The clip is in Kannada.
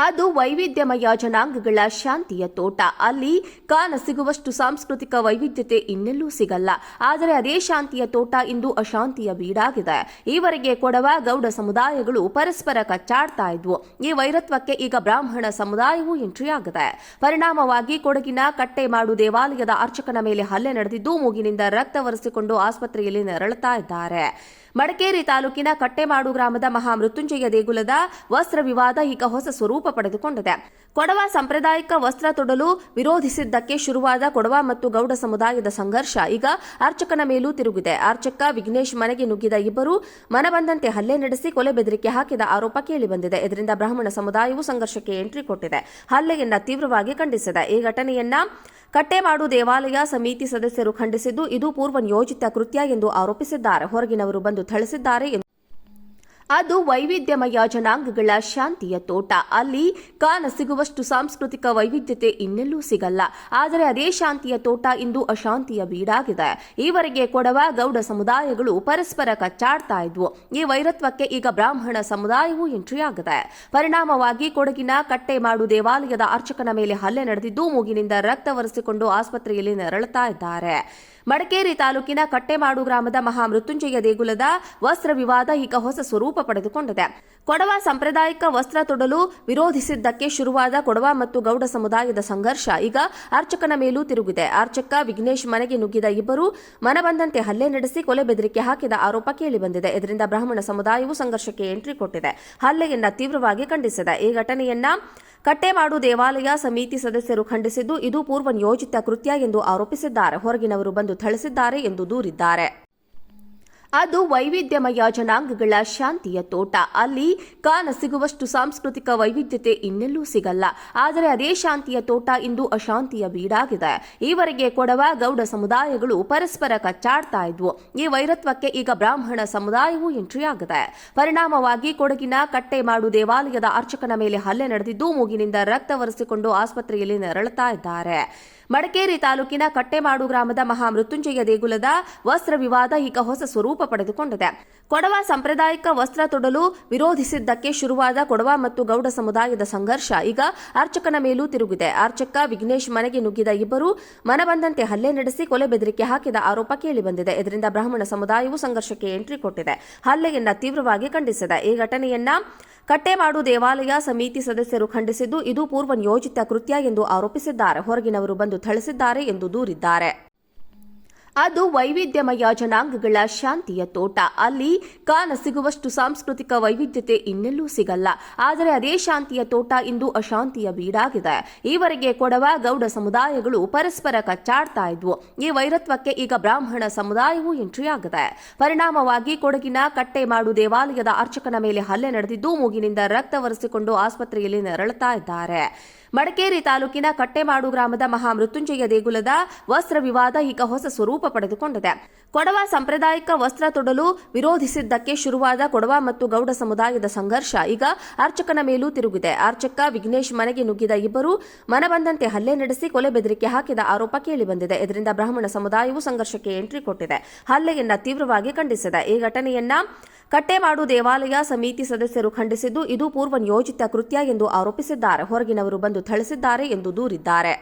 ಅದು ವೈವಿಧ್ಯಮಯ ಜನಾಂಗಗಳ ಶಾಂತಿಯ ತೋಟ. ಅಲ್ಲಿ ಕಾಣ ಸಿಗುವಷ್ಟು ಸಾಂಸ್ಕೃತಿಕ ವೈವಿಧ್ಯತೆ ಇನ್ನೆಲ್ಲೂ ಸಿಗಲ್ಲ. ಆದರೆ ಅದೇ ಶಾಂತಿಯ ತೋಟ ಇಂದು ಅಶಾಂತಿಯ ಬೀಡಾಗಿದೆ. ಈವರೆಗೆ ಕೊಡವ ಗೌಡ ಸಮುದಾಯಗಳು ಪರಸ್ಪರ ಕಚ್ಚಾಡ್ತಾ ಇದ್ವು. ಈ ವೈರತ್ವಕ್ಕೆ ಈಗ ಬ್ರಾಹ್ಮಣ ಸಮುದಾಯವೂ ಎಂಟ್ರಿಯಾಗಿದೆ. ಪರಿಣಾಮವಾಗಿ ಕೊಡಗಿನ ಕಟ್ಟೆಮಾಡು ದೇವಾಲಯದ ಅರ್ಚಕನ ಮೇಲೆ ಹಲ್ಲೆ ನಡೆದಿದ್ದು, ಮೂಗಿನಿಂದ ರಕ್ತ ಒರೆಸಿಕೊಂಡು ಆಸ್ಪತ್ರೆಯಲ್ಲಿ ನರಳುತ್ತಾ ಇದ್ದಾರೆ. ಮಡಿಕೇರಿ ತಾಲೂಕಿನ ಕಟ್ಟೆಮಾಡು ಗ್ರಾಮದ ಮಹಾಮೃತ್ಯುಂಜಯ ದೇಗುಲದ ವಸ್ತ್ರ ವಿವಾದ ಈಗ ಹೊಸ ಸ್ವರೂಪ ಪಡೆದುಕೊಂಡಿದೆ. ಕೊಡವ ಸಾಂಪ್ರದಾಯಿಕ ವಸ್ತ್ರ ತೊಡಲು ವಿರೋಧಿಸಿದ್ದಕ್ಕೆ ಶುರುವಾದ ಕೊಡವ ಮತ್ತು ಗೌಡ ಸಮುದಾಯದ ಸಂಘರ್ಷ ಈಗ ಅರ್ಚಕನ ಮೇಲೂ ತಿರುಗಿದೆ. ಅರ್ಚಕ ವಿಘ್ನೇಶ್ ಮನೆಗೆ ನುಗ್ಗಿದ ಇಬ್ಬರು ಮನಬಂದಂತೆ ಹಲ್ಲೆ ನಡೆಸಿ ಕೊಲೆ ಬೆದರಿಕೆ ಹಾಕಿದ ಆರೋಪ ಕೇಳಿಬಂದಿದೆ. ಇದರಿಂದ ಬ್ರಾಹ್ಮಣ ಸಮುದಾಯವು ಸಂಘರ್ಷಕ್ಕೆ ಎಂಟ್ರಿ ಕೊಟ್ಟಿದೆ. ಹಲ್ಲೆಯನ್ನ ತೀವ್ರವಾಗಿ ಖಂಡಿಸಿದೆ. ಈ ಘಟನೆಯನ್ನ ಕಟ್ಟೆಮಾಡು ದೇವಾಲಯ ಸಮಿತಿ ಸದಸ್ಯರು ಖಂಡಿಸಿದ್ದು, ಇದು ಪೂರ್ವ ನಿಯೋಜಿತ ಕೃತ್ಯ ಎಂದು ಆರೋಪಿಸಿದ್ದಾರೆ. ಹೊರಗಿನವರು ಬಂದು ಥಳಿಸಿದ್ದಾರೆ ಅದು ವೈವಿಧ್ಯಮಯ ಜನಾಂಗಗಳ ಶಾಂತಿಯ ತೋಟ. ಅಲ್ಲಿ ಕಾಣ ಸಿಗುವಷ್ಟು ಸಾಂಸ್ಕೃತಿಕ ವೈವಿಧ್ಯತೆ ಇನ್ನೆಲ್ಲೂ ಸಿಗಲ್ಲ. ಆದರೆ ಅದೇ ಶಾಂತಿಯ ತೋಟ ಇಂದು ಅಶಾಂತಿಯ ಬೀಡಾಗಿದೆ. ಈವರೆಗೆ ಕೊಡವ ಗೌಡ ಸಮುದಾಯಗಳು ಪರಸ್ಪರ ಕಚ್ಚಾಡ್ತಾ ಇದ್ವು. ಈ ವೈರತ್ವಕ್ಕೆ ಈಗ ಬ್ರಾಹ್ಮಣ ಸಮುದಾಯವೂ ಎಂಟ್ರಿಯಾಗಿದೆ ಪರಿಣಾಮವಾಗಿ ಕೊಡಗಿನ ಕಟ್ಟೆಮಾಡು ದೇವಾಲಯದ ಅರ್ಚಕನ ಮೇಲೆ ಹಲ್ಲೆ ನಡೆದಿದ್ದು ಮೂಗಿನಿಂದ ರಕ್ತ ಒರೆಸಿಕೊಂಡು ಆಸ್ಪತ್ರೆಯಲ್ಲಿ ನರಳುತ್ತಾ ಇದ್ದಾರೆ. ಮಡಿಕೇರಿ ತಾಲೂಕಿನ ಕಟ್ಟೆಮಾಡು ಗ್ರಾಮದ ಮಹಾಮೃತ್ಯುಂಜಯ ದೇಗುಲದ ವಸ್ತ್ರ ವಿವಾದ ಈಗ ಹೊಸ ಸ್ವರೂಪ ಪಡೆದುಕೊಂಡಿದೆ. ಕೊಡವ ಸಾಂಪ್ರದಾಯಿಕ ವಸ್ತ್ರ ತೊಡಲು ವಿರೋಧಿಸಿದ್ದಕ್ಕೆ ಶುರುವಾದ ಕೊಡವ ಮತ್ತು ಗೌಡ ಸಮುದಾಯದ ಸಂಘರ್ಷ ಈಗ ಅರ್ಚಕನ ಮೇಲೂ ತಿರುಗಿದೆ. ಅರ್ಚಕ ವಿಘ್ನೇಶ್ ಮನೆಗೆ ನುಗ್ಗಿದ ಇಬ್ಬರು ಮನಬಂದಂತೆ ಹಲ್ಲೆ ನಡೆಸಿ ಕೊಲೆ ಬೆದರಿಕೆ ಹಾಕಿದ ಆರೋಪ ಕೇಳಿಬಂದಿದೆ. ಇದರಿಂದ ಬ್ರಾಹ್ಮಣ ಸಮುದಾಯವು ಸಂಘರ್ಷಕ್ಕೆ ಎಂಟ್ರಿ ಕೊಟ್ಟಿದೆ. ಹಲ್ಲೆಯನ್ನ ತೀವ್ರವಾಗಿ ಖಂಡಿಸಿದೆ. ಈ ಘಟನೆಯನ್ನ ಕಟ್ಟೆಮಾಡು ದೇವಾಲಯ ಸಮಿತಿ ಸದಸ್ಯರು ಖಂಡಿಸಿದ್ದು, ಇದು ಪೂರ್ವ ನಿಯೋಜಿತ ಕೃತ್ಯ ಎಂದು ಆರೋಪಿಸಿದ್ದಾರೆ. ಹೊರಗಿನವರು ಬಂದು ಥಳಿಸಿದ್ದಾರೆ ಎಂದು ದೂರಿದ್ದಾರೆ. ಅದು ವೈವಿಧ್ಯಮಯ ಜನಾಂಗಗಳ ಶಾಂತಿಯ ತೋಟ. ಅಲ್ಲಿ ಕಾಣ ಸಿಗುವಷ್ಟು ಸಾಂಸ್ಕೃತಿಕ ವೈವಿಧ್ಯತೆ ಇನ್ನೆಲ್ಲೂ ಸಿಗಲ್ಲ. ಆದರೆ ಅದೇ ಶಾಂತಿಯ ತೋಟ ಇಂದು ಅಶಾಂತಿಯ ಬೀಡಾಗಿದೆ. ಈವರೆಗೆ ಕೊಡವ ಗೌಡ ಸಮುದಾಯಗಳು ಪರಸ್ಪರ ಕಚ್ಚಾಡ್ತಾ ಇದ್ವು. ಈ ವೈರತ್ವಕ್ಕೆ ಈಗ ಬ್ರಾಹ್ಮಣ ಸಮುದಾಯವೂ ಎಂಟ್ರಿಯಾಗಿದೆ ಪರಿಣಾಮವಾಗಿ ಕೊಡಗಿನ ಕಟ್ಟೆಮಾಡು ದೇವಾಲಯದ ಅರ್ಚಕನ ಮೇಲೆ ಹಲ್ಲೆ ನಡೆದಿದ್ದು ಮೂಗಿನಿಂದ ರಕ್ತ ಒರೆಸಿಕೊಂಡು ಆಸ್ಪತ್ರೆಯಲ್ಲಿ ನೆರಳುತ್ತಾ ಇದ್ದಾರೆ. ಮಡಕೇರಿ ತಾಲೂಕಿನ ಕಟ್ಟೆಮಾಡು ಗ್ರಾಮದ ಮಹಾಮೃತ್ಯುಂಜಯ ದೇಗುಲದ ವಸ್ತ್ರ ವಿವಾದ ಈಗ ಹೊಸ ಸ್ವರೂಪ ಪಡೆದುಕೊಂಡಿದೆ, ಕೊಡವ ಸಾಂಪ್ರದಾಯಿಕ ವಸ್ತ್ರ ತೊಡಲು ವಿರೋಧಿಸಿದ್ದಕ್ಕೆ ಶುರುವಾದ ಕೊಡವ ಮತ್ತು ಗೌಡ ಸಮುದಾಯದ ಸಂಘರ್ಷ ಈಗ ಅರ್ಚಕನ ಮೇಲೂ ತಿರುಗಿದೆ. ಅರ್ಚಕ ವಿಘ್ನೇಶ್ ಮನೆಗೆ ನುಗ್ಗಿದ ಇಬ್ಬರು ಮನಬಂದಂತೆ ಹಲ್ಲೆ ನಡೆಸಿ ಕೊಲೆ ಬೆದರಿಕೆ ಹಾಕಿದ ಆರೋಪ ಕೇಳಿಬಂದಿದೆ. ಇದರಿಂದ ಬ್ರಾಹ್ಮಣ ಸಮುದಾಯವು ಸಂಘರ್ಷಕ್ಕೆ ಎಂಟ್ರಿ ಕೊಟ್ಟಿದೆ. ಹಲ್ಲೆಯನ್ನ ತೀವ್ರವಾಗಿ ಖಂಡಿಸಿದೆ. ಈ ಘಟನೆಯನ್ನ ಕಟ್ಟೆಮಾಡು ದೇವಾಲಯ ಸಮಿತಿ ಸದಸ್ಯರು ಖಂಡಿಸಿದ್ದು, ಇದು ಪೂರ್ವ ನಿಯೋಜಿತ ಕೃತ್ಯ ಎಂದು ಆರೋಪಿಸಿದ್ದಾರೆ. ಹೊರಗಿನವರು ಬಂದು ಥಳಿಸಿದ್ದಾರೆ ಎಂದು ದೂರಿದ್ದಾರೆ. ಅದು ವೈವಿಧ್ಯಮಯ ಜನಾಂಗಗಳ ಶಾಂತಿಯ ತೋಟ. ಅಲ್ಲಿ ಕಾಣ ಸಿಗುವಷ್ಟು ಸಾಂಸ್ಕೃತಿಕ ವೈವಿಧ್ಯತೆ ಇನ್ನೆಲ್ಲೂ ಸಿಗಲ್ಲ. ಆದರೆ ಅದೇ ಶಾಂತಿಯ ತೋಟ ಇಂದು ಅಶಾಂತಿಯ ಬೀಡಾಗಿದೆ. ಈವರೆಗೆ ಕೊಡವ ಗೌಡ ಸಮುದಾಯಗಳು ಪರಸ್ಪರ ಕಚ್ಚಾಡ್ತಾ ಇದ್ವು. ಈ ವೈರತ್ವಕ್ಕೆ ಈಗ ಬ್ರಾಹ್ಮಣ ಸಮುದಾಯವೂ ಎಂಟ್ರಿಯಾಗಿದೆ. ಪರಿಣಾಮವಾಗಿ ಕೊಡಗಿನ ಕಟ್ಟೆಮಾಡು ದೇವಾಲಯದ ಅರ್ಚಕನ ಮೇಲೆ ಹಲ್ಲೆ ನಡೆದಿದ್ದು ಮೂಗಿನಿಂದ ರಕ್ತ ಒರೆಸಿಕೊಂಡು ಆಸ್ಪತ್ರೆಯಲ್ಲಿ ನರಳುತ್ತಾ ಇದ್ದಾರೆ. ಮಡಿಕೇರಿ ತಾಲೂಕಿನ ಕಟ್ಟೆಮಾಡು ಗ್ರಾಮದ ಮಹಾಮೃತ್ಯುಂಜಯ ದೇಗುಲದ ವಸ್ತ್ರ ವಿವಾದ ಈಗ ಹೊಸ ಸ್ವರೂಪ ಪಡೆದುಕೊಂಡಿದೆ. ಕೊಡವ ಸಾಂಪ್ರದಾಯಿಕ ವಸ್ತ್ರ ತೊಡಲು ವಿರೋಧಿಸಿದ್ದಕ್ಕೆ ಶುರುವಾದ ಕೊಡವ ಮತ್ತು ಗೌಡ ಸಮುದಾಯದ ಸಂಘರ್ಷ ಈಗ ಅರ್ಚಕನ ಮೇಲೂ ತಿರುಗಿದೆ. ಅರ್ಚಕ ವಿಘ್ನೇಶ್ ಮನೆಗೆ ನುಗ್ಗಿದ ಇಬ್ಬರು ಮನಬಂದಂತೆ ಹಲ್ಲೆ ನಡೆಸಿ ಕೊಲೆ ಬೆದರಿಕೆ ಹಾಕಿದ ಆರೋಪ ಕೇಳಿಬಂದಿದೆ ಇದರಿಂದ ಬ್ರಾಹ್ಮಣ ಸಮುದಾಯವು ಸಂಘರ್ಷಕ್ಕೆ ಎಂಟ್ರಿ ಕೊಟ್ಟಿದೆ. ಹಲ್ಲೆಯನ್ನ ತೀವ್ರವಾಗಿ ಖಂಡಿಸಿದೆ. ಈ ಘಟನೆಯನ್ನ ಕಟ್ಟೆಮಾಡು ದೇವಾಲಯ ಸಮಿತಿ ಸದಸ್ಯರು ಖಂಡಿಸಿದ್ದು, ಇದು ಪೂರ್ವ ನಿಯೋಜಿತ ಕೃತ್ಯ ಎಂದು ಆರೋಪಿಸಿದ್ದಾರೆ. ಹೊರಗಿನವರು ಬಂದು ಥಳಿಸಿದ್ದಾರೆ ಎಂದು ದೂರಿದ್ದಾರೆ.